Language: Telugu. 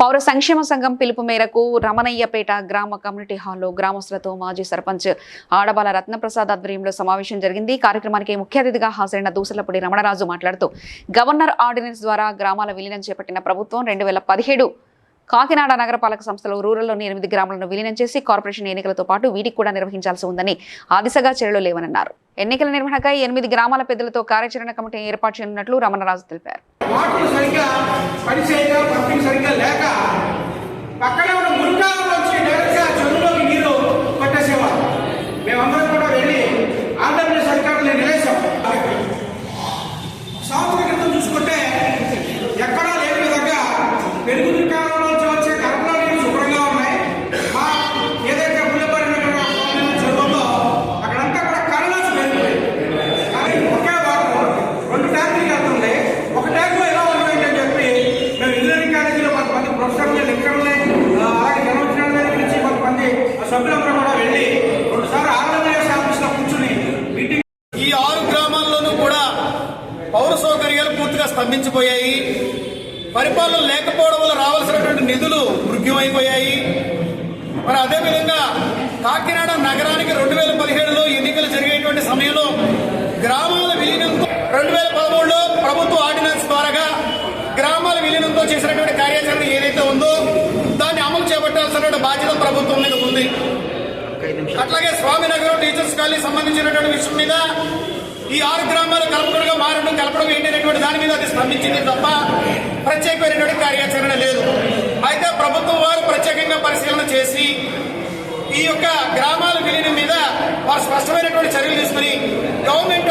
పౌర సంక్షేమ సంఘం పిలుపు మేరకు రమణయ్యపేట గ్రామ కమ్యూనిటీ హాల్లో గ్రామస్తులతో మాజీ సర్పంచ్ ఆడబాల రత్నప్రసాద్ ఆధ్వర్యంలో సమావేశం జరిగింది. కార్యక్రమానికి ముఖ్య అతిథిగా హాజరైన దూసలపూడి రమణరాజు మాట్లాడుతూ గవర్నర్ ఆర్డినెన్స్ ద్వారా గ్రామాల విలీనం చేపట్టిన ప్రభుత్వం రెండు వేల పదిహేడు కాకినాడ నగరపాలక సంస్థలో రూరల్లోని ఎనిమిది గ్రామాలను విలీనం చేసి కార్పొరేషన్ ఎన్నికలతో పాటు వీటికి కూడా నిర్వహించాల్సి ఉందని ఆ దిశగా చర్యలు లేవనన్నారు. ఎన్నికల నిర్వహణకై ఎనిమిది గ్రామాల పెద్దలతో కార్యాచరణ కమిటీ ఏర్పాటు చేయనున్నట్లు రమణరాజు తెలిపారు. వాటర్ సరిగ్గా పని చేయక పంపింగ్ సరిగ్గా లేక పౌర సౌకర్యాలు పూర్తిగా స్తంభించిపోయాయి. పరిపాలన లేకపోవడం వల్ల రావాల్సినటువంటి నిధులు మృగ్యమైపోయాయి మరి అదేవిధంగా కాకినాడ నగరానికి రెండు వేల పదిహేడులో ఎన్నికలు జరిగేటువంటి సమయంలో గ్రామాల విలీనంతో రెండు వేల పదమూడులో ప్రభుత్వ ఆర్డినెన్స్ ద్వారాగా గ్రామాల విలీనంతో చేసినటువంటి కార్యాచరణ ఏదైతే ఉందో దాన్ని అమలు చేపట్టాల్సినటువంటి బాధ్యత ప్రభుత్వం మీద ఉంది. అట్లాగే స్వామినగరం టీచర్స్ కాలనీ సంబంధించినటువంటి విషయం మీద ఈ ఆరు గ్రామాలు కలపకుండా మారడం కలపడం ఏంటి అనేటువంటి దాని మీద అది స్పందించింది తప్ప ప్రత్యేకమైనటువంటి కార్యాచరణ లేదు. అయితే ప్రభుత్వం వారు ప్రత్యేకంగా పరిశీలన చేసి ఈ యొక్క గ్రామాల విలీనం మీద వారు స్పష్టమైనటువంటి చర్యలు తీసుకుని government